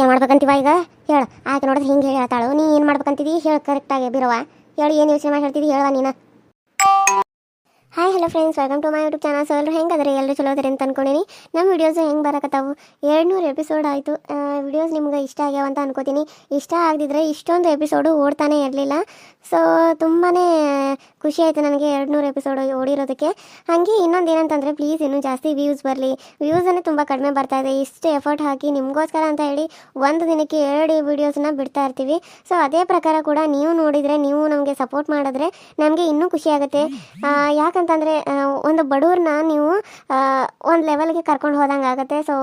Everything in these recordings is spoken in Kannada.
ಏನು ಮಾಡ್ಬೇಕಂತೀವ ಈಗ? ಹೇಳು. ಆಯ್ತು ನೋಡಿದ್ರೆ ಹಿಂಗೆ ಹೇಳ್ತಾಳು. ನೀ ಏನು ಮಾಡ್ಬೇಕಂತಿದಿ? ಹೇಳು ಕರೆಕ್ಟಾಗಿ ಬಿರವ ಹೇಳು, ಏನು ಯೋಚನೆ ಮಾಡಿ ಹೇಳ್ತಿದ್ದಿ ಹೇಳುವ ನೀನು. Hi hello friends welcome to my YouTube channel so ಎಲ್ಲರೂ ಹೆಂಗೆ ಅದ್ರಿ ಎಲ್ಲರೂ ಚಲೋ ಅದ್ರಿ ಅಂತ ಅನ್ಕೊಂಡಿನಿ. ನಮ್ಮ ವಿಡಿಯೋಸ್ ಹೆಂಗೆ ಬರಕತ್ತಾವು? ಎರಡು ನೂರು ಎಪಿಸೋಡ್ ಆಯಿತು ವಿಡಿಯೋಸ್ ನಿಮ್ಗೆ ಇಷ್ಟ ಆಗ್ಯಾವ ಅಂತ ಅನ್ಕೋತೀನಿ. ಇಷ್ಟ ಆಗದಿದ್ರೆ ಇಷ್ಟೊಂದು ಎಪಿಸೋಡು ಓಡ್ತಾನೆ ಇರಲಿಲ್ಲ. ಸೊ ತುಂಬಾ ಖುಷಿ ಆಯಿತು ನನಗೆ ಎರಡು ನೂರು ಎಪಿಸೋಡ್ ಓಡಿರೋದಕ್ಕೆ. ಹಾಗೆ ಇನ್ನೊಂದು ಏನಂತಂದರೆ ಪ್ಲೀಸ್ ಇನ್ನೂ ಜಾಸ್ತಿ ವ್ಯೂಸ್ ಬರಲಿ. ವ್ಯೂಸನ್ನೇ ತುಂಬ ಕಡಿಮೆ ಬರ್ತಾ ಇದೆ. ಇಷ್ಟು ಎಫರ್ಟ್ ಹಾಕಿ ನಿಮಗೋಸ್ಕರ ಅಂತ ಹೇಳಿ ಒಂದು ದಿನಕ್ಕೆ ಎರಡು ವಿಡಿಯೋಸ್ನ ಬಿಡ್ತಾ ಇರ್ತೀವಿ. ಸೊ ಅದೇ ಪ್ರಕಾರ ಕೂಡ ನೀವು ನೋಡಿದರೆ ನೀವು ನಮಗೆ ಸಪೋರ್ಟ್ ಮಾಡಿದ್ರೆ ನಮಗೆ ಇನ್ನೂ ಖುಷಿ ಆಗುತ್ತೆ. ಆ, ಯಾಕಂತಂದರೆ ಆ, ಒಂದು ಬಡವ್ರನ್ನ ನೀವು ಒಂದು ಲೆವೆಲ್ಗೆ ಕರ್ಕೊಂಡು ಹೋದಂಗೆ ಆಗುತ್ತೆ. ಸೊ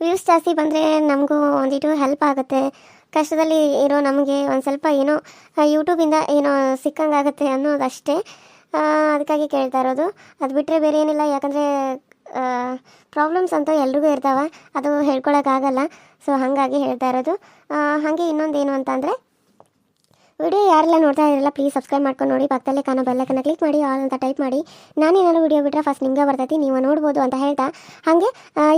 ವ್ಯೂಸ್ ಜಾಸ್ತಿ ಬಂದರೆ ನಮಗೂ ಒಂದಿಟ್ಟು ಹೆಲ್ಪ್ ಆಗುತ್ತೆ. ಕಷ್ಟದಲ್ಲಿ ಇರೋ ನಮಗೆ ಒಂದು ಸ್ವಲ್ಪ ಏನೋ ಯೂಟ್ಯೂಬಿಂದ ಏನೋ ಸಿಕ್ಕಂಗೆ ಆಗುತ್ತೆ ಅನ್ನೋದಷ್ಟೇ. ಅದಕ್ಕಾಗಿ ಕೇಳ್ತಾ ಇರೋದು. ಅದು ಬಿಟ್ಟರೆ ಬೇರೆ ಏನಿಲ್ಲ. ಯಾಕಂದರೆ ಪ್ರಾಬ್ಲಮ್ಸ್ ಅಂತೂ ಎಲ್ರಿಗೂ ಇರ್ತಾವೆ. ಅದು ಹೇಳ್ಕೊಳಕ್ಕಾಗಲ್ಲ ಸೊ ಹಾಗಾಗಿ ಹೇಳ್ತಾ ಇರೋದು. ಹಾಗೆ ಇನ್ನೊಂದು ಏನು ಅಂತ ಅಂದರೆ ವಿಡಿಯೋ ಯಾರೆಲ್ಲ ನೋಡ್ತಾ ಇರಲ್ಲ ಪ್ಲೀಸ್ ಸಬ್ಸ್ಕ್ರೈಬ್ ಮಾಡ್ಕೊಂಡು ನೋಡಿ. ಪಕ್ಕದಲ್ಲೇ ಕಾಣೋ ಬೆಲ್ಲಕ್ಕನ್ನು ಕ್ಲಿಕ್ ಮಾಡಿ ಆಲ್ ಅಂತ ಟೈಪ್ ಮಾಡಿ. ನಾನೇನಾದ್ರು ವಿಡಿಯೋ ಬಿಟ್ಟರೆ ಫಸ್ಟ್ ನಿಮಗೆ ಬರ್ತೈತಿ, ನೀವು ನೋಡ್ಬೋದು ಅಂತ ಹೇಳ್ತಾ. ಹಾಗೆ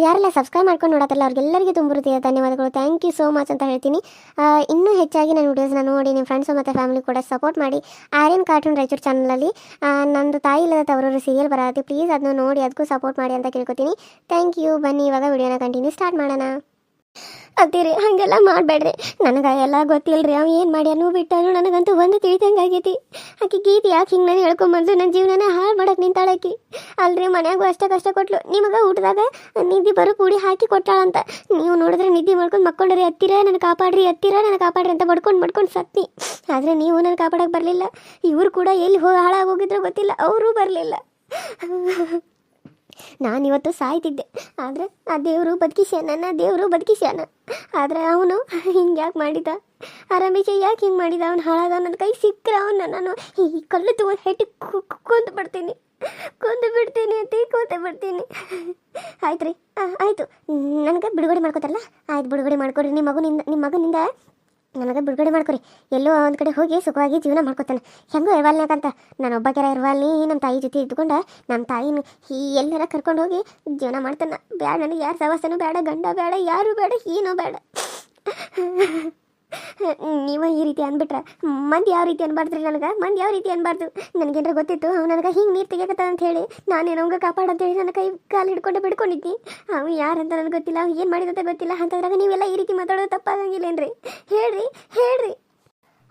ಯಾರೆಲ್ಲ ಸಬ್ಸ್ಕ್ರೈಬ್ ಮಾಡ್ಕೊಂಡು ನೋಡತ್ತಲ್ಲ ಅವ್ರಿಗೆಲ್ಲರಿಗೂ ತುಂಬ ಹೃದಯ ಧನ್ಯವಾದಗಳು. ಥ್ಯಾಂಕ್ ಯು ಸೋ ಮಚ್ ಅಂತ ಹೇಳ್ತೀನಿ. ಇನ್ನೂ ಹೆಚ್ಚಾಗಿ ನನ್ನ ವಿಡಿಯೋಸ್ನ ನೋಡಿ ನಿಮ್ಮ ಫ್ರೆಂಡ್ಸು ಮತ್ತು ಫ್ಯಾಮಿಲಿ ಕೂಡ ಸಪೋರ್ಟ್ ಮಾಡಿ. ಆರ್ಯನ್ ಕಾರ್ಟೂನ್ ರಾಯಚೂರು ಚಾನಲಲ್ಲಿ ನಂದು ತಾಯಿ ಇಲ್ಲದ ತವರೂರು ಸೀರಿಯಲ್ ಬರತ್ತೆ ಪ್ಲೀಸ್ ಅದನ್ನು ನೋಡಿ ಅದಕ್ಕೂ ಸಪೋರ್ಟ್ ಮಾಡಿ ಅಂತ ಕೇಳ್ಕೊತೀನಿ. ಥ್ಯಾಂಕ್ ಯು ಬನ್ನಿ, ಇವಾಗ ವಿಡಿಯೋನ ಕಂಟಿನ್ಯೂ ಸ್ಟಾರ್ಟ್ ಮಾಡೋಣ. ಅತ್ತೀರಿ ಹಂಗೆಲ್ಲ ಮಾಡಬೇಡ್ರಿ. ನನಗೆ ಎಲ್ಲ ಗೊತ್ತಿಲ್ರಿ, ಅವ ಏನು ಮಾಡ್ಯಾನು ಬಿಟ್ಟನು ನನಗಂತೂ ಒಂದು ತಿಳಿದಂಗೆ ಆಗೈತಿ. ಆಕೆ ಗೀತಿ ಯಾಕೆ ಹಿಂಗೆ ನಾನು ಹೇಳ್ಕೊಂಬಂದು ನನ್ನ ಜೀವನನ ಹಾಳು ಮಾಡಕ್ಕೆ ನಿಂತಾಳಕಿ ಅಲ್ರಿ, ಮನ್ಯಾಗೂ ಅಷ್ಟೇ ಕಷ್ಟ ಕೊಟ್ಲು. ನಿಮಗೆ ಊಟದಾಗ ನಿದ್ದೆ ಬರೋ ಕೂಡಿ ಹಾಕಿ ಕೊಟ್ಟಾಳಂತ ನೀವು ನೋಡಿದ್ರೆ ನಿದ್ದೆ ಮಾಡ್ಕೊಂಡು ಮಕ್ಕೊಂಡ್ರಿ ಹತ್ತಿರ ನನ್ನ ಕಾಪಾಡ್ರಿ ಹತ್ತಿರ ನನ್ನ ಕಾಪಾಡ್ರಿ ಅಂತ ಬಡ್ಕೊಂಡು ಮಡ್ಕೊಂಡು ಸತ್ತಿ. ಆದರೆ ನೀವು ನನ್ನ ಕಾಪಾಡಕ್ಕೆ ಬರಲಿಲ್ಲ. ಇವರು ಕೂಡ ಎಲ್ಲಿ ಹೋಗಿ ಹಾಳಾಗಿ ಹೋಗಿದ್ರು ಗೊತ್ತಿಲ್ಲ, ಅವರು ಬರಲಿಲ್ಲ. ನಾನಿವತ್ತು ಸಾಯ್ತಿದ್ದೆ. ಆದರೆ ಆ ದೇವರು ಬದುಕಿಸ್ಯಾನ ನನ್ನ ದೇವರು ಬದುಕಿಸ್ಯಾನ. ಆದರೆ ಅವನು ಹಿಂಗೆ ಯಾಕೆ ಮಾಡಿದ? ಆ ಯಾಕೆ ಹಿಂಗೆ ಮಾಡಿದ? ಅವನು ಹಾಳಾದ ನನ್ನ ಕೈ ಸಿಕ್ಕರೆ ಅವನು ನಾನು ಈ ಕಲ್ಲು ತಗೊಂಡು ಹೆಟ್ಟು ಕೊಂದು ಬಿಡ್ತೀನಿ. ಕೊಂದು ಬಿಡ್ತೀನಿ ಅಂತ ಕೊಂದು ಬಿಡ್ತೀನಿ. ಆಯ್ತು ರೀ ಆಯಿತು. ನನಗೆ ಬಿಡುಗಡೆ ಮಾಡ್ಕೋತಾರಲ್ಲ? ಆಯ್ತು, ಬಿಡುಗಡೆ ಮಾಡ್ಕೊಡ್ರಿ. ನಿಮ್ಮ ಮಗನಿಂದ ನಿಮ್ಮ ಮಗನಿಂದ ನನಗೆ ಬಿಡುಗಡೆ ಮಾಡ್ಕೊರಿ. ಎಲ್ಲೋ ಒಂದು ಕಡೆ ಹೋಗಿ ಸುಖವಾಗಿ ಜೀವನ ಮಾಡ್ಕೊತಾನೆ. ಹೆಂಗೋ ಅಂತ ನಾನು ಒಬ್ಬ ಕೆರ ಇರ್ವಾಲಿ ನಮ್ಮ ತಾಯಿ ಜೊತೆ ಇದ್ದುಕೊಂಡು ನಮ್ಮ ತಾಯಿನ ಈ ಎಲ್ಲರ ಕರ್ಕೊಂಡು ಹೋಗಿ ಜೀವನ ಮಾಡ್ತಾನೆ. ಬೇಡ ನನಗೆ ಯಾರು ಸವಾಸನೂ ಬೇಡ ಗಂಡ ಬೇಡ ಯಾರು ಬೇಡ ಏನೂ ಬೇಡ ನೀವು ಈ ರೀತಿ ಅಂದ್ಬಿಟ್ರೆ ಮಂದಿ ಯಾವ ರೀತಿ ಅನ್ಬಾರ್ದ್ರಿ ನನಗೆ? ಮಂದಿ ಯಾವ ರೀತಿ ಅನ್ಬಾರ್ದು? ನನಗೇನ್ರ ಗೊತ್ತಿತ್ತು? ಅವ್ನು ನನಗೆ ಹಿಂಗೆ ನೀರು ತೆಗಿಯಕತ್ತ ಅಂತ ಹೇಳಿ ನಾನೇನೋ ಹಂಗೆ ಕಾಪಾಡ ಅಂತ ಹೇಳಿ ನನ್ನ ಕೈ ಕಾಲು ಹಿಡ್ಕೊಂಡು ಬಿಡ್ಕೊಂಡಿದ್ದಿ ಅವ ಯಾರಂತ ನನಗೆ ಗೊತ್ತಿಲ್ಲ. ಅವ್ನು ಏನು ಮಾಡಿದಂತ ಗೊತ್ತಿಲ್ಲ. ಅಂತಂದ್ರಾಗ ನೀವೆಲ್ಲ ಈ ರೀತಿ ಮಾತಾಡೋದು ತಪ್ಪಾಗಂಗಿಲ್ಲೇನ್ರಿ ಹೇಳ್ರಿ ಹೇಳ್ರಿ.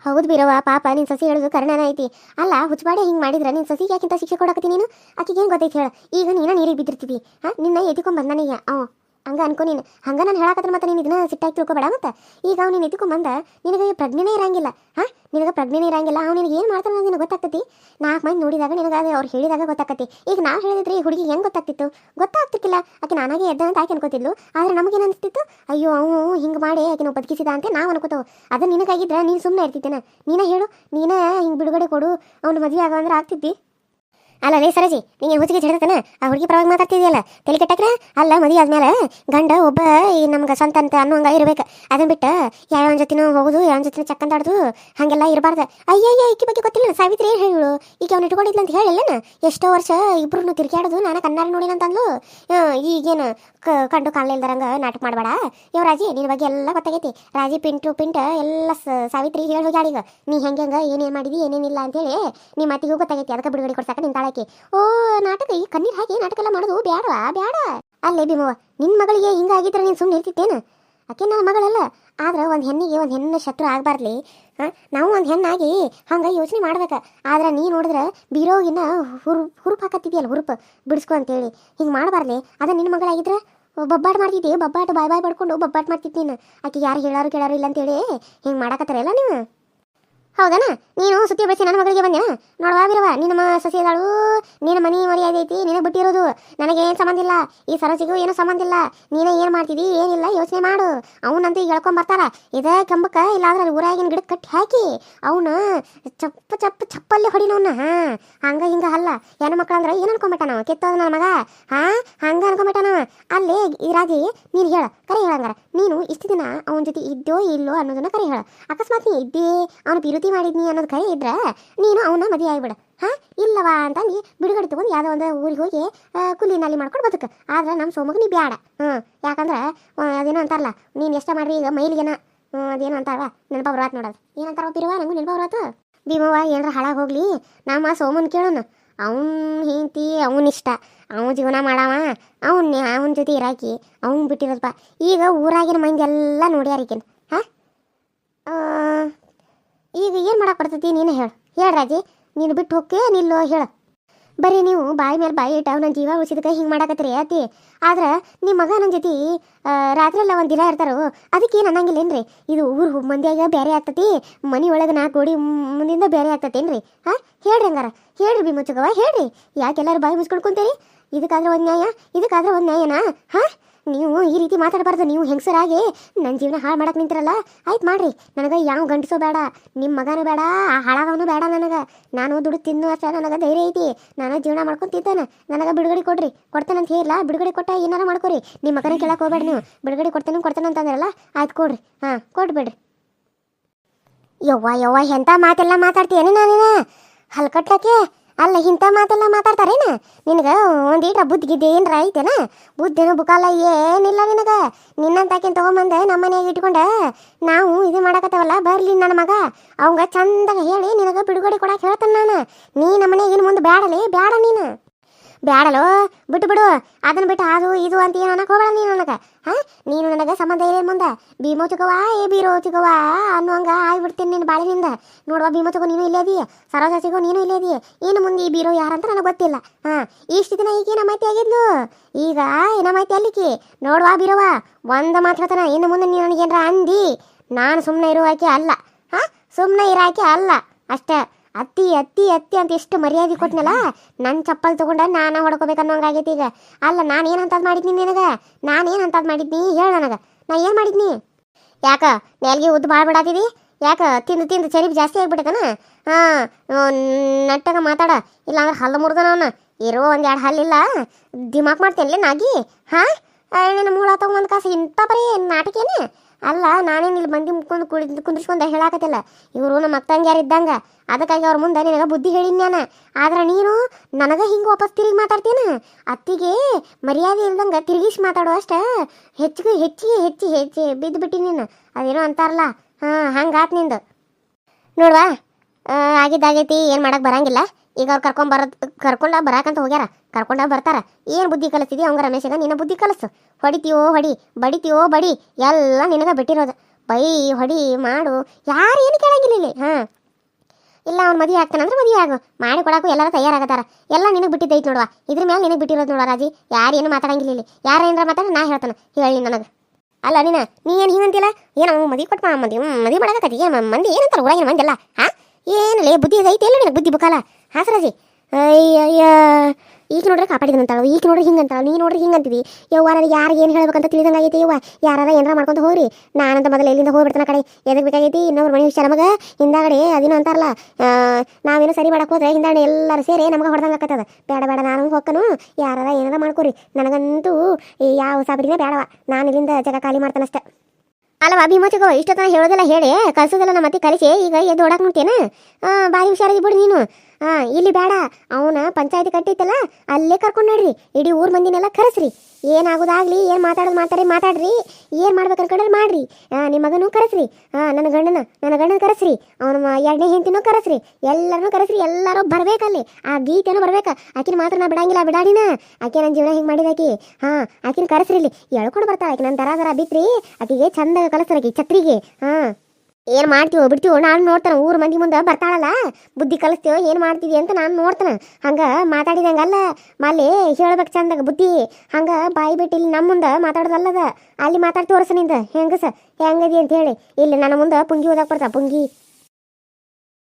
ಹೌದು ಬಿರವ ಪಾಪ ನಿನ್ನ ಸಸಿ ಹೇಳೋದು ಕರ್ಣನ ಐತಿ. ಅಲ್ಲ ಹುಚ್ಚಬಾಡೆ ಹಿಂಗೆ ಮಾಡಿದ್ರೆ ನಿನ್ನ ಸಸಿಗೆ ಯಾಕಿಂತ ಶಿಕ್ಷೆ ಕೊಡಕತ್ತಿ ನೀನು? ಆಕಿಗೆ ಏನು ಗೊತ್ತೈತಿ ಹೇಳ? ಈಗ ನೀನ ನೀರಿಗೆ ಬಿದ್ದಿರ್ತೀವಿ. ಹಾಂ, ನಿನ್ನ ಎತ್ಕೊಂಡ್ ಬಂದ ನನಗೆ ಅವ ಹಂಗ ಅನ್ಕೊ ನೀನು. ಹಂಗ ನಾನು ಹೇಳಕತ್ರ ಮತ್ತೆ ನೀನು ಇದನ್ನ ಸಿಟ್ಟಾಗಿ ತಿಳ್ಕೊಬೇಡ ಮತ್ತೆ? ಈಗ ಅವ್ನು ನೀನು ಇದಕ್ಕೂ ಬಂದ ನಿನಗೆ ಪ್ರಜ್ಞೆನೇ ಇರಂಗಿಲ್ಲ. ಹಾ? ನಿನಗೆ ಪ್ರಜ್ಞೆನೇ ಇರಂಗಿಲ್ಲ. ಅವ್ನು ನಿನಗೆ ಏನು ಮಾಡ್ತಾನೆ ನಿನಗೆ ಗೊತ್ತಾಗ್ತೈತಿ? ನಾಲ್ಕು ಮಂದಿ ನೋಡಿದಾಗ ನಿನಗೆ ಅದು ಅವ್ರು ಹೇಳಿದಾಗ ಗೊತ್ತಾಗ್ತೈತಿ. ಈಗ ನಾವು ಹೇಳಿದ್ರೆ ಈ ಹುಡುಗಿ ಹೆಂಗೆ ಗೊತ್ತಾಗ್ತಿತ್ತು? ಗೊತ್ತಾಗ್ತಿಕ್ಕಿಲ್ಲ ಆಕೆ ನಾನಾಗೆ ಎದ್ದ ಅಂತ ಆಕೆ ಅನ್ಕೋತಿದ್ಲು. ಆದ್ರೆ ನಮಗೇನು ಅನಿಸ್ತಿತ್ತು? ಅಯ್ಯೋ, ಅವನು ಹಿಂಗೆ ಮಾಡಿ ಆಕೆ ಬದುಕಿಸಿದ ಅಂತ ನಾವು ಅನ್ಕೋತೇವೆ. ಅದು ನಿನಗಾಗಿದ್ರೆ ನೀನು ಸುಮ್ಮನೆ ಇರ್ತಿದ್ದೇನೆ ನೀನೇ ಹೇಳು. ನೀನೇ ಹಿಂಗೆ ಬಿಡುಗಡೆ ಕೊಡು. ಅವ್ನು ಮದುವೆ ಆಗೋ ಅಂದ್ರೆ ಆಗ್ತಿದ್ದಿ. ಅಲ್ಲ, ರೇ ಸರಜಿ ನಿಂಗೆ ಹುಚ್ಚಿಗೆ ಹಿಡಿದತನ, ಆ ಹುಡುಗಿ ಪರವಾಗಿ ಮಾತಾಡ್ತಿದೆಯಲ್ಲ, ತಲೆ ಕೆಟ್ಟಕ್ರೆ? ಅಲ್ಲ, ಮದುವೆ ಆದ್ಮೇಲೆ ಗಂಡ, ಒಬ್ಬ, ಈ ನಮ್ಗೆ ಸ್ವಂತ ಅಂತ ಅನ್ನೋಂಗ ಇರ್ಬೇಕು. ಅದನ್ನ ಬಿಟ್ಟು ಯಾವ ಜೊತೆನೂ ಹೋಗುದು, ಯಾವ ಜೊತೆ ಚಕ್ಕಂದಾಡುದು ಹಾಗೆಲ್ಲ ಇರಬಾರ್ದು. ಅಯ್ಯಯ್ಯ, ಈಕೆ ಬಗ್ಗೆ ಗೊತ್ತಿಲ್ಲ ಸಾವಿತ್ರಿ ಏನು ಹೇಳು? ಈಕೆ ಅವ್ನು ಇಟ್ಕೊಂಡಿದ್ಲು ಅಂತ ಹೇಳಿಲ್ಲನ ಎಷ್ಟೋ ವರ್ಷ ಇಬ್ಬರು ತಿರುಗಾಡೋದು ನಾನು ಕನ್ನಡ ನೋಡಿನ ಅಂತಂದ್ಲು. ಈಗೇನ ಕಂಡು ಕಾಣಲಿಲ್ದಾರಂಗ ನಾಟಕ ಮಾಡಬೇಡ? ಇವ್ ರಾಜಿ ನಿನ್ನ ಬಗ್ಗೆ ಎಲ್ಲ ಗೊತ್ತಾಗೈತಿ. ರಾಜಿ, ಪಿಂಟು, ಪಿಂಟ, ಎಲ್ಲ ಸಾವಿತ್ರಿ ಹೇಳಿ ಹೋಗ್ಯಾಳ ಈಗ ನೀ ಹೆಂಗೆ ಹೆಂಗೆ ಏನೇನು ಮಾಡಿದಿ, ಏನೇನಿಲ್ಲ ಅಂತೇಳಿ ನಿಮ್ಮ ಮತ್ತಿಗೂ ಗೊತ್ತಾಗೈತಿ. ಅದಕ್ಕೆ ಬಿಡುಗಡೆ ಕೊಡ್ಸಾಕ ನಿಂತಾಳಕ್ಕೆ ಓ, ನಾಟಕ, ಈ ಕಣ್ಣೀರು ಹಾಕಿ ನಾಟಕ ಎಲ್ಲ ಮಾಡೋದು ಬ್ಯಾಡವಾ, ಬ್ಯಾಡ. ಅಲ್ಲೇ ಭೀಮವ್ವ ನಿನ್ನ ಮಗಳಿಗೆ ಹಿಂಗಾಗಿದ್ರೆ ನೀನು ಸುಮ್ಮನೆ ಇರ್ತಿತ್ತೇನು? ಆಕೆ ನನ್ನ ಮಗಳಲ್ಲ. ಆದ್ರೆ ಒಂದು ಹೆಣ್ಣಿಗೆ ಒಂದು ಹೆಣ್ಣು ಶತ್ರು ಆಗಬಾರ್ಲಿ ನಾವು ಒಂದು ಹೆಣ್ಣಾಗಿ ಹಂಗೆ ಯೋಚನೆ ಮಾಡ್ಬೇಕು. ಆದ್ರೆ ನೀ ನೋಡಿದ್ರೆ ಬೀರೋಗಿನ ಹುರು, ಹುರುಪು ಹಾಕತ್ತಿದೆಯಲ್ಲ, ಹುರುಪು. ಬಿಡಿಸ್ಕೊ ಅಂತೇಳಿ. ಹಿಂಗೆ ಮಾಡಬಾರ್ಲಿ ಅದ ನಿನ್ನ ಮಗಳಾಗಿದ್ರೆ ಬಬ್ಬಾಟ್ ಮಾಡ್ತಿದ್ದೆ, ಬಬ್ಬಾಟ್ ಬಾಯ್ ಬಾಯ್ ಪಡ್ಕೊಂಡು ಬಬ್ಬಾಟ್ ಮಾಡ್ತಿದ್ದೀನಿ ನೀನು. ಆಕೆ ಯಾರು ಹೇಳಾರು ಕೇಳಾರು ಇಲ್ಲ ಅಂತೇಳಿ. ಹಿಂಗೆ ಮಾಡಕತ್ತಾರಲ್ಲ ನೀವು? ಹೌದನ? ನೀನು ಸುತ್ತಿ ಬೆಳೆಸಿ ನನ್ನ ಮಗಳಿಗೆ ಬಂದ್ಯಾ ನೋಡ್ವಾ ನಿನ್ನ ಸಸಿ ಅದಾಳು ನಿನ್ನ ಮನಿ ಮರ್ಯಾದೆ ಐತಿ, ನಿನಗೆ ಬಿಟ್ಟಿರೋದು ನನಗೆ ಏನು ಸಂಬಂಧ ಇಲ್ಲ, ಈ ಸರಸಿಗೂ ಏನು ಸಂಬಂಧ ಇಲ್ಲ. ನೀನೇ ಏನು ಮಾಡ್ತಿದ್ದಿ, ಏನಿಲ್ಲ, ಯೋಚನೆ ಮಾಡು. ಅವನಂತೂ ಈಗ ಹೇಳ್ಕೊಂಡ್ ಬರ್ತಾರ. ಇದೇ ಕಂಬಕ್ಕ, ಇಲ್ಲಾಂದ್ರೆ ಊರಾಗಿನ ಗಿಡಕ್ಕೆ ಕಟ್ಟಿ ಹಾಕಿ, ಅವನ ಚಪ್ಪ ಚಪ್ಪ ಚಪ್ಪಲ್ಲಿ ಹೊಡಿನವನ್ನ ಹಾ. ಹಂಗ ಹಿಂಗ ಅಲ್ಲ. ಹೆಣ್ಣು ಮಕ್ಕಳು ಅಂದ್ರೆ ಏನು ಅನ್ಕೊಂಬಿಟ್ಟ ನಾವು ಕಿತ್ತೋದು ನನ್ನ ಮಗ? ಹಾ? ಹಂಗ ಅನ್ಕೊಂಬಿಟ್ಟ ನಾವು ಅಲ್ಲಿ ಇರಾಗಿ ನೀನು ಹೇಳ, ಕರೆ ಹೇಳಂಗಾರ ನೀನು ಇಷ್ಟು ದಿನ ಅವನ ಜೊತೆ ಇದ್ದೋ ಇಲ್ಲೋ ಅನ್ನೋದನ್ನ ಕರೆ ಹೇಳ. ಅಕಸ್ಮಾತ್ ನೀ ಇದ್ದೇ, ಅವನು ಬೀರು ಪ್ರೀತಿ ಮಾಡಿದ್ನಿ ಅನ್ನೋದು ಕರೆ ಇದ್ರೆ ನೀನು ಅವನ ಮದುವೆ ಆಗಿಬಿಡ. ಹಾ? ಇಲ್ಲವಾ ನೀ ಬಿಡುಗಡೆ ತಗೊಂಡು ಯಾವುದೋ ಒಂದು ಊರಿಗೆ ಹೋಗಿ ಕುಲಿನಲ್ಲಿ ಕೂಲಿ ನಾಲಿ ಮಾಡ್ಕೊಂಡು ಬದುಕು. ಆದ್ರೆ ನಮ್ಮ ಸೋಮಗ್ ನೀ ಬ್ಯಾಡ. ಹ್ಞೂ ಯಾಕಂದ್ರೆ ಅದೇನು ಅಂತಾರಲ್ಲ, ನೀನು ಎಷ್ಟ ಮಾಡ್ರಿ ಈಗ ಮೈಲಿಗೆನ. ಅದೇನೋ ಅಂತಾರವ, ನೆನಪ ಬರಾತ್ ನೋಡೋದು ಏನಂತಾರ ಒಪ್ಪಿರುವ ನಂಗೂ ನೆನಪ ಬರಾತು ಭೀಮವ್ವ, ಏನಾರ ಹಾಳಾಗಿ ಹೋಗ್ಲಿ. ನಮ್ಮ ಸೋಮನ್ ಕೇಳೋಣ ಅವನ್ ಹೆಂಡತಿ, ಅವನ ಇಷ್ಟ. ಅವನ ಜೀವನ ಮಾಡವ. ಅವನ್ನ ಅವನ ಜೊತೆ ಇರಾಕಿ, ಅವ್ನ್ ಬಿಟ್ಟಿರೋದಪ್ಪ ಈಗ ಊರಾಗಿನ ಮಂದಿ ಎಲ್ಲ ನೋಡ್ಯಾರಿಕೇನು ಹಾ? ಈಗ ಏನು ಮಾಡಕ್ಕೆ ಬರ್ತೈತಿ ನೀನು ಹೇಳು. ಹೇಳು ರಾಜಿ, ನೀನು ಬಿಟ್ಟು ಹೋಗಿ ನಿಲ್ಲೋ ಹೇಳು. ಬರೀ ನೀವು ಬಾಯಿ ಮೇಲೆ ಬಾಯಿ ಇಟ್ಟು ನನ್ನ ಜೀವ ಉಳಿಸಿದಕ್ಕೆ ಹಿಂಗೆ ಮಾಡಾಕತ್ರಿ ಅತಿ ಆದ್ರೆ ನಿಮ್ಮ ಮಗ ನನ್ನ ಜೊತೆ ರಾತ್ರಿಯೆಲ್ಲ ಒಂದು ದಿನ ಇರ್ತಾರೋ, ಅದಕ್ಕೆ ಏನು ಅನ್ನಂಗಿಲ್ಲೇನ್ರಿ? ಇದು ಊರು ಮಂದಿಯಾಗ ಬೇರೆ ಆಗ್ತತಿ, ಮನೆ ಒಳಗೆ ನಾಲ್ಕು ಗೋಡಿ ಮುಂದಿಂದ ಬೇರೆ ಆಗ್ತತೇನ್ರಿ? ಹಾಂ, ಹೇಳ್ರಿ ಹಂಗಾರ. ಹೇಳ್ರಿ ಬಿ ಮುಚ್ಚಗವ ಹೇಳ್ರಿ ಯಾಕೆಲ್ಲರೂ ಬಾಯಿ ಮುಚ್ಕೊಂಡು ಕುಂತೀರಿ? ಇದಕ್ಕಾದ್ರೆ ಒಂದು ನ್ಯಾಯ, ಇದಕ್ಕಾದ್ರೆ ಒಂದು ನ್ಯಾಯನಾ? ಹಾಂ? ನೀವು ಈ ರೀತಿ ಮಾತಾಡಬಾರ್ದು. ನೀವು ಹೆಂಗಸರಾಗಿ ನನ್ನ ಜೀವನ ಹಾಳು ಮಾಡಕ್ಕೆ ನಿಂತಿರಲ್ಲ? ಆಯ್ತು ಮಾಡ್ರಿ. ನನಗೆ ಯಾವ ಗಂಟಿಸೋ ಬೇಡ ನಿಮ್ಮ ಮಗನೂ ಬೇಡ, ಆ ಹಾಳಾಗವನು ಬೇಡ ನನಗೆ. ನಾನು ದುಡ್ಡು ತಿನ್ನು ಅಷ್ಟೇ, ನನಗೆ ಧೈರ್ಯ ಐತಿ. ನಾನು ಜೀವನ ಮಾಡ್ಕೊಂಡು ನನಗೆ ಬಿಡುಗಡೆ ಕೊಡ್ರಿ. ಕೊಡ್ತೇನೆ ಅಂತ ಹೇಳಿಲ್ಲ. ಬಿಡುಗಡೆ ಕೊಟ್ಟ ಏನಾರ ಮಾಡ್ಕೊರಿ. ನಿಮ್ಮ ಮಗನ ಕೇಳಕ್ಕೆ ಹೋಗ್ಬೇಡಿ ನೀವು. ಬಿಡುಗಡೆ ಕೊಡ್ತೇನೆ ಕೊಡ್ತೇನೆ ಅಂತಂದ್ರಲ್ಲ, ಆಯ್ತು ಕೊಡ್ರಿ. ಹಾಂ, ಕೊಟ್ಬಿಡ್ರಿ. ಯವ್ವ ಯವ್ವ ಎಂಥ ಮಾತೆಲ್ಲ ಮಾತಾಡ್ತೀನಿ ನಾನೇನ ಹಲ್ಕಟ್ಲಕ್ಕೆ? ಅಲ್ಲ ಇಂಥ ಮಾತೆಲ್ಲ ಮಾತಾಡ್ತಾರೇನ? ನಿನಗೆ ಬುದ್ಧಿ ಗಿದ್ದೆ ಏನರ ಐತೇನ? ಬುದ್ಧಿನ ಬುಕಾಲ ಏನಿಲ್ಲ ನಿನಗೆ. ನಿನ್ನಂತಾಕಿನ ತೊಗೊಂಬಂದೆ ನಮ್ಮ ಮನೆಯಾಗ ಇಟ್ಕೊಂಡೆ ನಾವು ಇದು ಮಾಡಕತ್ತವಲ್ಲ, ಬರ್ಲಿ ನನ್ನ ಮಗ. ಅವಂಗ ಚಂದಾಗ ಹೇಳಿ ನಿನಗೆ ಬಿಡುಗಡೆ ಕೊಡಕ್ಕೆ ಹೇಳ್ತಾನೆ ನಾನು. ನೀ ನಮ್ಮ ಮನೆಗೆ ಇನ್ನು ಮುಂದೆ ಬ್ಯಾಡಲಿ, ಬ್ಯಾಡ ನೀನು. ಬ್ಯಾಡಲೋ? ಬಿಟ್ಟು ಬಿಡು. ಅದನ್ನ ಬಿಟ್ಟು ಅದು, ಇದು ಅಂತ ಏನು ಅನ್ನಕ್ಕೆ ಹೋಗಬೇಡ ನೀನು ನನಗೆ. ಹಾಂ? ನೀನು ನನಗೆ ಸಂಬಂಧ ಇದೆ ಮುಂದೆ. ಭೀಮೋ ಚಿಕ್ಕವ್ವ ಏ ಬೀರೋ ಚುಕವಾ ಅನ್ನುವಂಗ ಆಗ್ಬಿಡ್ತೀನಿ ನಿನ್ನ ಬಾಳಿನಿಂದ. ನೋಡುವ, ಭೀಮೋ ಚಿಕ್ಕೋ ನೀನು ಇಲ್ಲೇ ಇದೀಯ? ಸರೋಜ ಚಿಕ್ಕೋ ನೀನು ಇಲ್ಲೇ ಇದೀಯ? ಇನ್ನು ಮುಂದೆ ಈ ಬೀರೋ ಯಾರಂತ ನನಗೆ ಗೊತ್ತಿಲ್ಲ. ಹಾಂ? ಇಷ್ಟು ದಿನ ಈಗ ನಮ್ಮ ಮಾಹಿತಿ ಆಗಿದ್ಲು? ಈಗ ನಮ್ಮ ಮಾಹಿತಿ ಅಲ್ಲಿಕಿ ನೋಡುವ ಬೀರವ್ವ ಒಂದು ಮಾತು ಹೇಳ್ತಾನ ಇನ್ನು ಮುಂದೆ ನೀನು ನನಗೇನರ ಅಂದಿ? ನಾನು ಸುಮ್ಮನೆ ಇರೋ ಆಕೆ ಅಲ್ಲ. ಹಾಂ? ಸುಮ್ಮನೆ ಇರಾಕೆ ಅಲ್ಲ. ಅಷ್ಟೇ. ಅತ್ತಿ ಅತ್ತಿ ಅತ್ತಿ ಅಂತ ಎಷ್ಟು ಮರ್ಯಾದೆ ಕೊಟ್ನಲ್ಲ? ನನ್ನ ಚಪ್ಪಲ್ ತಗೊಂಡ ನಾನು ಹೊಡ್ಕೋಬೇಕನ್ನೋಂಗಾಗೈತಿ ಈಗ. ಅಲ್ಲ, ನಾನು ಏನಂತದ್ ಮಾಡಿದ್ನಿ ನಿನಗೆ? ನಾನು ಅಂತದ್ದು ಮಾಡಿದ್ನಿ? ಹೇಳು ನನಗೆ. ನಾ ಏನು ಮಾಡಿದ್ನಿ? ಯಾಕ ನೆಲ್ಗೆ ಉದ್ದು ಭಾಳ ಬಿಡಾತಿದಿ? ಯಾಕ, ತಿಂದು ತಿಂದು ಚರಿಬ್ ಜಾಸ್ತಿ ಆಗ್ಬಿಟ್ಟೈತನ? ಹಾಂ ನಟ್ಟಾಗ ಮಾತಾಡ. ಇಲ್ಲಾಂದ್ರೆ ಹಲ್ಲು ಮುರಿದನ ಅವನು. ಇರೋ ಒಂದು ಎರಡು ಹಲ್ಲಿಲ್ಲ ದಿಮಾಕ್ ಮಾಡ್ತೇನೆ ನಾಗಿ? ಹಾಂ? ನಿನ್ನ ಮೂಳ ತಗೊಂಡ್ ಕಾಸು ಇಂಥ ಬರೀ ನಾಟಕೇನೆ? ಅಲ್ಲ, ನಾನೇನು ಇಲ್ಲಿ ಮಂದಿ ಮುಕ್ಕೊಂಡು ಕುಡಿ ಕುಂದ್ರಿಸ್ಕೊಂಡು ಹೇಳಾಕತ್ತಿಲ್ಲ. ಇವರು ನಮ್ಮ ಅಕ್ಕಂಗ್ಯಾರು ಇದ್ದಂಗ. ಅದಕ್ಕಾಗಿ ಅವ್ರ ಮುಂದೆ ನಿನಗೆ ಬುದ್ಧಿ ಹೇಳಿದ್ ನಾನು. ಆದ್ರೆ ನೀನು ನನಗೆ ಹಿಂಗೆ ವಾಪಸ್ ತಿರುಗಿ ಮಾತಾಡ್ತೀನ? ಅತ್ತಿಗೆ ಮರ್ಯಾದೆ ಇಲ್ದಂಗೆ ತಿರುಗಿಸಿ ಮಾತಾಡೋ ಅಷ್ಟ ಹೆಚ್ಚಿಗೆ ಹೆಚ್ಚಿಗೆ ಹೆಚ್ಚಿ ಹೆಚ್ಚಿ ಬಿದ್ದು ಬಿಟ್ಟಿ ನೀನು. ಅದೇನೋ ಅಂತಾರಲ್ಲ. ಹಾಂ, ಹಂಗಾತ್ ನಿಂದು. ನೋಡ್ವಾ? ಆಗಿದ್ದಾಗೈತಿ, ಏನು ಮಾಡಕ್ಕೆ ಬರಂಗಿಲ್ಲ. ಈಗ ಅವ್ರು ಕರ್ಕೊಂಡ್ ಬರೋದ್, ಕರ್ಕೊಂಡ ಬರಾಕಂತ ಹೋಗ್ಯಾರ, ಕರ್ಕೊಂಡ ಬರ್ತಾರ. ಏನು ಬುದ್ಧಿ ಕಲಿಸ್ತಿದಿ ಅವಂಗ ರಮೇಶಗ? ನಿನ್ನ ಬುದ್ಧಿ ಕಲಿಸು. ಹೊಡಿತೀವೋ ಹೊಡಿ. ಬಡಿತೀವೋ ಬಡಿ. ಎಲ್ಲ ನಿನಗ ಬಿಟ್ಟಿರೋದು. ಬೈ, ಹೊಡಿ, ಮಾಡು. ಯಾರು ಏನು ಕೇಳಂಗಿಲ್ಲ ಇಲ್ಲಿ? ಹಾಂ. ಇಲ್ಲ, ಅವ್ನು ಮದುವೆ ಆಗ್ತಾನಂದ್ರೆ ಮದುವೆ ಆಗು. ಮಾಡಿ ಕೊಡಕ್ಕೂ ಎಲ್ಲರೂ ತಯಾರಾಗತ್ತಾರ ಎಲ್ಲ ನಿನಗೆ ಬಿಟ್ಟಿದ್ದೈತೆ ನೋಡುವ. ಇದ್ರ ಮೇಲೆ ನಿನಗೆ ಬಿಟ್ಟಿರೋದು ನೋಡುವ ರಾಜಿ. ಯಾರು ಏನು ಮಾತಾಡಂಗಿಲ್ಲ ಇಲ್ಲಿ. ಯಾರು ಏನಾರ ಮಾತಾಡ ನಾ ಹೇಳ್ತಾನ. ಹೇಳಿ ನನಗೆ. ಅಲ್ಲ, ನೀನು, ನೀ ಏನು ಹಿಂಗಂತಿಲ್ಲ ಏನು ಮದುವೆ ಕೊಟ್ಟು ಮದುವೆ ಮದುವೆ ಮಾಡಕತ್ತಿ? ಏನು ಮಂದಿ ಏನಂತಾರೆ? ಊರಾಗಿನ ಮಂದಿ ಅಲ್ಲ ಹಾಂ? ಲೇ, ಬುದ್ಧಿ ಐತೆ ಇಲ್ಲ ನಿನಗೆ ಬುದ್ಧಿ ಬುಕಾಲ? ಹಾಂ ಸರಾಜಿ ಈಗ ನೋಡ್ರಿ ಕಾಪಾಡಿದಂತಾಳು ಈಗ ನೋಡ್ರಿ ಹಿಂಗಂತಾಳ, ನೀ ನೋಡ್ರಿ ಹಿಂಗಂತೀವಿ ಯವ್ವ, ನನಗೆ ಯಾರಿಗೆ ಏನು ಹೇಳ್ಬೇಕಂತ ತಿಳಿದಂಗಾಗೈತಿ ಯವ್ವ, ಯಾರಾರ ಏನಾರ ಮಾಡ್ಕೊಂತ ಹೋಗ್ರಿ. ನಾನಂತ ಮೊದಲು ಎಲ್ಲಿಂದ ಹೋಗ್ಬಿಡ್ತಾನೆ ಕಡೆ ಎದಕ್ಕೆ ಬೇಕಾಗೈತಿ? ಇನ್ನೊಬ್ರು ಮನೆ ವಿಚಾರ ಮಗ, ಹಿಂದಾಗಡೆ ಅದೇನೋ ಅಂತಾರಲ್ಲ ನಾವೇನು ಸರಿ ಮಾಡಕ್ಕೆ ಹೋದ್ರೆ ಹಿಂದಾಗಡೆ ಎಲ್ಲರೂ ಸೇರಿ ನಮಗೆ ಹೊಡೆದಂಗೆ ಆಕತ್ತದ. ಬೇಡ ಬೇಡ, ನಾನು ಹೋಗ್ಕನು ಯಾರಾರ ಏನಾರ ಮಾಡ್ಕೊರಿ. ನನಗಂತೂ ಯಾವ ಸಾಬ್ರಿನೇ ಬೇಡವ, ನಾನು ಇಲ್ಲಿಂದ ಜಗ ಖಾಲಿ ಮಾಡ್ತಾನಷ್ಟೆ ಅಲ್ಲವ, ಭೀಮೋಚಿಗೋ, ಇಷ್ಟೊತ್ತನ ಹೇಳೋದೆಲ್ಲ ಹೇಳಿ ಕಲ್ಸೋದೆಲ್ಲ ನಮ್ಮ ಮತ್ತೆ ಕಲಿಸಿ, ಈಗ ಎದ್ದು ಓಡಾಕ್ ನೋಡ್ತೇನೆ ಬಾರಿ ಹುಷಾರಾಗಿ ಬಿಡು ನೀನು. ಆ, ಇಲ್ಲಿ ಬೇಡ. ಅವನ ಪಂಚಾಯತಿ ಕಟ್ಟಿತ್ತಲ್ಲ ಅಲ್ಲೇ ಕರ್ಕೊಂಡು ನೋಡ್ರಿ. ಇಡೀ ಊರ್ ಮಂದಿನೆಲ್ಲ ಕರೆಸ್ರಿ. ಏನಾಗೋದಾಗ್ಲಿ ಏನು ಮಾತಾಡೋದು ಮಾತಾಡಿ ಮಾತಾಡ್ರಿ. ಏನು ಮಾಡ್ಬೇಕು ಅನ್ಕೊಂಡ್ರೆ ಮಾಡ್ರಿ. ನಿಮ್ಮ ಮಗನೂ ಕರೆಸ್ರಿ. ಹಾ ನನ್ನ ಗಂಡನ ನನ್ನ ಗಂಡನ ಕರೆಸ್ರಿ. ಅವನ ಎರಡನೇ ಹೆಂಡತಿನೂ ಕರೆಸ್ರಿ. ಎಲ್ಲರನ್ನೂ ಕರೆಸ್ರಿ. ಎಲ್ಲರೂ ಬರ್ಬೇಕಲ್ಲಿ. ಆ ಗೀತೆನು ಬರ್ಬೇಕ. ಆಕಿನ ಮಾತ್ರ ನಾ ಬಿಡಂಗಿಲ್ಲ ಬಿಡಾಡಿನ ಆಕೆ ನನ್ನ ಜೀವನ ಹಿಂಗೆ ಮಾಡಿದಾಕಿ ಹಾ ಆಕಿನ ಕರೆಸ್ರಿ ಇಲ್ಲಿ. ಎಳ್ಕೊಂಡು ಬರ್ತಾಳೆ ಆಕಿ. ನನ್ನ ದರ ದರ ಬಿತ್ರಿ. ಆಕಿಗೆ ಚಂದ ಕಲಸ್ತಾರೆ ಆಕಿ ಛತ್ರಿಗೆ. ಹಾಂ. ಏನು ಮಾಡ್ತೀವೋ ಬಿಡ್ತೀವೋ ನಾನು ನೋಡ್ತಾನೆ, ಊರು ಮಂದಿ ಮುಂದೆ ಬರ್ತಾಳಲ್ಲ? ಬುದ್ಧಿ ಕಲಿಸ್ತೀವೋ ಏನು ಮಾಡ್ತೀವಿ ಅಂತ ನಾನು ನೋಡ್ತಾನೆ. ಹಂಗೆ ಮಾತಾಡಿದಂಗಲ್ಲ ಮಲ್ಲಿ ಹೇಳ್ಬೇಕು ಚಂದಾಗ ಬುದ್ಧಿ. ಹಂಗೆ ಬಾಯಿ ಬಿಟ್ಟು ಇಲ್ಲಿ ನಮ್ಮ ಮುಂದೆ ಮಾತಾಡೋದಲ್ಲದ? ಅಲ್ಲಿ ಮಾತಾಡಿ ತೋರಿಸ ನಿಂದ. ಹೆಂಗಸ? ಹೆಂಗದಿ ಅಂತ ಹೇಳಿ. ಇಲ್ಲಿ ನನ್ನ ಮುಂದೆ ಪುಂಗಿ ಓದಕ್ಕೆ ಬರ್ತಾ ಪುಂಗಿ.